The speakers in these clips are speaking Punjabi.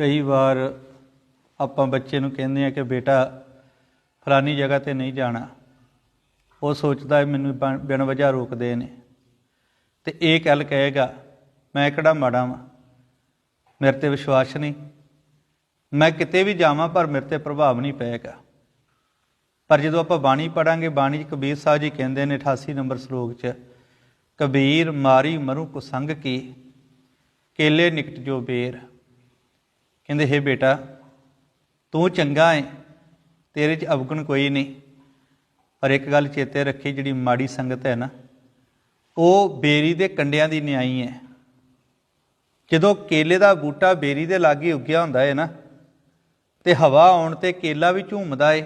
ਕਈ ਵਾਰ ਆਪਾਂ ਬੱਚੇ ਨੂੰ ਕਹਿੰਦੇ ਆ ਕਿ ਬੇਟਾ, ਫਲਾਨੀ ਜਗ੍ਹਾ ਤੇ ਨਹੀਂ ਜਾਣਾ। ਉਹ ਸੋਚਦਾ ਹੈ ਮੈਨੂੰ ਬਣ- ਬਿਨ ਵਜ੍ਹਾ ਰੋਕਦੇ ਨੇ। ਤੇ ਇਹ ਗੱਲ ਕਹੇਗਾ, ਮੈਂ ਕਿਹੜਾ ਮਾੜਾ ਵਾਂ? ਮੇਰੇ ਤੇ ਵਿਸ਼ਵਾਸ ਨਹੀਂ। ਮੈਂ ਕਿਤੇ ਵੀ ਜਾਵਾਂ, ਪਰ ਮੇਰੇ ਤੇ ਪ੍ਰਭਾਵ ਨਹੀਂ ਪਏਗਾ। ਪਰ ਜਦੋਂ ਆਪਾਂ ਬਾਣੀ ਪੜਾਂਗੇ ਬਾਣੀ 'ਚ ਕਬੀਰ ਸਾਹਿਬ ਜੀ ਕਹਿੰਦੇ ਨੇ 88 ਨੰਬਰ ਸ਼ਲੋਕ 'ਚ, ਕਬੀਰ ਮਾਰੀ ਮਰੂ ਕੁਸੰਗ ਕੀ, ਕੇਲੇ ਨਿਕਟ ਜੋ ਬੇਰ। ਕਹਿੰਦੇ, ਹੇ ਬੇਟਾ, ਤੂੰ ਚੰਗਾ ਹੈ ਤੇਰੇ 'ਚ ਅਵਗੁਣ ਕੋਈ ਨਹੀਂ। ਪਰ ਇੱਕ ਗੱਲ ਚੇਤੇ ਰੱਖੀ, ਜਿਹੜੀ ਮਾੜੀ ਸੰਗਤ ਹੈ ਨਾ, ਉਹ ਬੇਰੀ ਦੇ ਕੰਡਿਆਂ ਦੀ ਨਿਆਈ ਹੈ ਜਦੋਂ ਕੇਲੇ ਦਾ ਬੂਟਾ ਬੇਰੀ ਦੇ ਲਾਗੇ ਉੱਗਿਆ ਹੁੰਦਾ ਹੈ ਨਾ, ਤੇ ਹਵਾ ਆਉਣ ਤੇ ਕੇਲਾ ਵੀ ਝੂਮਦਾ ਏ,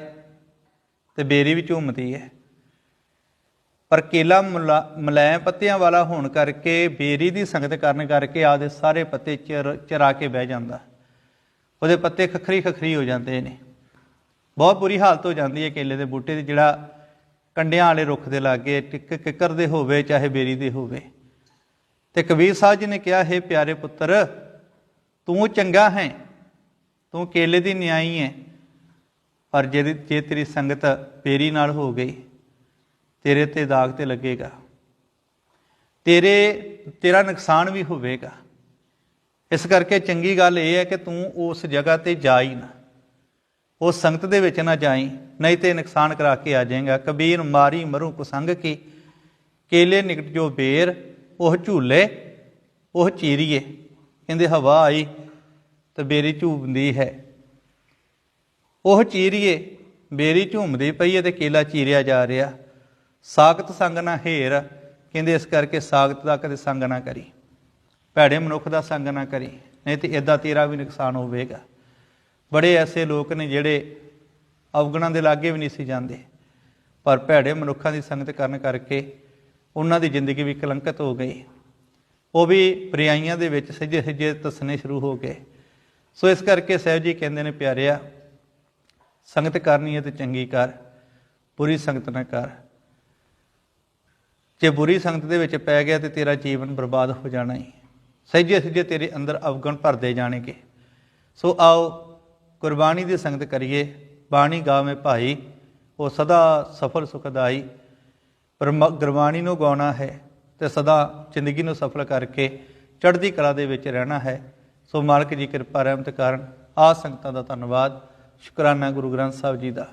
ਤੇ ਬੇਰੀ ਵੀ ਝੂਮਦੀ ਹੈ ਪਰ ਕੇਲਾ ਮੁਲਾ- ਮੁਲਾਇਮ ਪੱਤਿਆਂ ਵਾਲਾ ਹੋਣ ਕਰਕੇ, ਬੇਰੀ ਦੀ ਸੰਗਤ ਕਰਨ ਕਰਕੇ, ਆਦੇ ਸਾਰੇ ਪੱਤੇ ਚਰ, ਚਰਾ ਕੇ ਬਹਿ ਜਾਂਦਾ। ਉਹਦੇ ਪੱਤੇ ਖਖਰੀ ਖਖਰੀ ਹੋ ਜਾਂਦੇ ਨੇ। ਬਹੁਤ ਬੁਰੀ ਹਾਲਤ ਹੋ ਜਾਂਦੀ ਹੈ ਕੇਲੇ ਦੇ ਬੂਟੇ ਦੀ, ਜਿਹੜਾ ਕੰਡਿਆਂ ਵਾਲੇ ਰੁੱਖ ਦੇ ਲਾਗੇ ਟਿੱਕ ਕਿੱਕਰ ਦੇ ਹੋਵੇ, ਚਾਹੇ ਬੇਰੀ ਦੇ ਹੋਵੇ। ਤੇ ਕਬੀਰ ਸਾਹਿਬ ਜੀ ਨੇ ਕਿਹਾ, ਹੈ ਪਿਆਰੇ ਪੁੱਤਰ, ਤੂੰ ਚੰਗਾ ਹੈ, ਤੂੰ ਕੇਲੇ ਦੀ ਨਿਆਈ ਹੈ, ਪਰ ਜੇ ਜੇ ਤੇਰੀ ਸੰਗਤ ਬੇਰੀ ਨਾਲ ਹੋ ਗਈ, ਤੇਰੇ ਤੇ ਦਾਗ ਤੇ ਲੱਗੇਗਾ। ਤੇਰੇ, ਤੇਰਾ ਨੁਕਸਾਨ ਵੀ ਹੋਵੇਗਾ। ਇਸ ਕਰਕੇ ਚੰਗੀ ਗੱਲ ਇਹ ਹੈ ਕਿ ਤੂੰ ਉਸ ਜਗ੍ਹਾ ਤੇ ਜਾ ਹੀ ਨਾ। ਉਸ ਸੰਗਤ ਦੇ ਵਿੱਚ ਨਾ ਜਾਈ, ਨਹੀਂ ਤੇ ਨੁਕਸਾਨ ਕਰਾ ਕੇ ਆ ਜਾਏਗਾ। ਕਬੀਰ ਮਾਰੀ ਮਰੂ ਕੁਸੰਗ ਕੀ, ਕੇਲੇ ਨਿਕਟ ਜੋ ਬੇਰ, ਉਹ ਝੂਲੇ, ਉਹ ਚੀਰੀਏ। ਕਹਿੰਦੇ, ਹਵਾ ਆਈ ਤੇ ਬੇਰੀ ਝੂਮਦੀ ਹੈ। ਉਹ ਚੀਰੀਏ, ਬੇਰੀ ਝੂਮਦੀ ਪਈ ਹੈ ਤੇ ਕੇਲਾ ਚੀਰਿਆ ਜਾ ਰਿਹਾ। ਸਾਖਤ ਸੰਗ ਨਾ ਹੇਰ, ਕਹਿੰਦੇ, ਇਸ ਕਰਕੇ ਸਾਖਤ ਦਾ ਕਦੇ ਸੰਗ ਨਾ ਕਰੀ। ਭੈੜੇ ਮਨੁੱਖ ਦਾ ਸੰਗ ਨਾ ਕਰੀ, ਨਹੀਂ ਤੇ ਇਦਾਂ ਤੇਰਾ ਵੀ ਨੁਕਸਾਨ ਹੋਵੇਗਾ। ਬੜੇ ਐਸੇ ਲੋਕ ਨੇ ਜਿਹੜੇ ਅਵਗੁਣਾਂ ਦੇ ਲਾਗੇ ਵੀ ਨਹੀਂ ਸੀ ਜਾਂਦੇ, ਪਰ ਭੈੜੇ ਮਨੁੱਖਾਂ ਦੀ ਸੰਗਤ ਕਰਨ ਕਰਕੇ ਉਹਨਾਂ ਦੀ ਜ਼ਿੰਦਗੀ ਵੀ ਕਲੰਕਿਤ ਹੋ ਗਈ। ਉਹ ਵੀ ਪ੍ਰਿਆਈਆਂ ਦੇ ਵਿੱਚ ਸੱਜੇ ਸੱਜੇ ਤਸਨੇ ਸ਼ੁਰੂ ਹੋ ਗਏ। ਸੋ ਇਸ ਕਰਕੇ ਸਾਹਿਬ ਜੀ ਕਹਿੰਦੇ ਨੇ, ਪਿਆਰਿਆ, ਸੰਗਤ ਕਰਨੀ ਹੈ ਤੇ ਚੰਗੀ ਕਰ, ਬੁਰੀ ਸੰਗਤ ਨਾ ਕਰ। ਜੇ ਬੁਰੀ ਸੰਗਤ ਦੇ ਵਿੱਚ ਪੈ ਗਿਆ ਤੇ ਤੇਰਾ ਜੀਵਨ ਬਰਬਾਦ ਹੋ ਜਾਣਾ ਹੀ ਸਹਿਜੇ ਸਹਿਜੇ ਤੇਰੇ ਅੰਦਰ ਅਵਗੁਣ ਭਰਦੇ ਜਾਣਗੇ। ਸੋ ਆਓ ਕੁਰਬਾਨੀ ਦੀ ਸੰਗਤ ਕਰੀਏ। ਬਾਣੀ ਗਾਵੇਂ ਭਾਈ, ਉਹ ਸਦਾ ਸਫਲ ਸੁਖਦਾਈ। ਪਰ ਗੁਰਬਾਣੀ ਨੂੰ ਗਾਉਣਾ ਹੈ ਤੇ ਸਦਾ ਜ਼ਿੰਦਗੀ ਨੂੰ ਸਫਲ ਕਰਕੇ ਚੜ੍ਹਦੀ ਕਲਾ ਦੇ ਵਿੱਚ ਰਹਿਣਾ ਹੈ। ਸੋ ਮਾਲਕ ਜੀ ਕਿਰਪਾ ਰਹਿਮਤ ਕਾਰਨ ਆ ਸੰਗਤਾਂ ਦਾ ਧੰਨਵਾਦ। ਸ਼ੁਕਰਾਨਾ ਗੁਰੂ ਗ੍ਰੰਥ ਸਾਹਿਬ ਜੀ ਦਾ।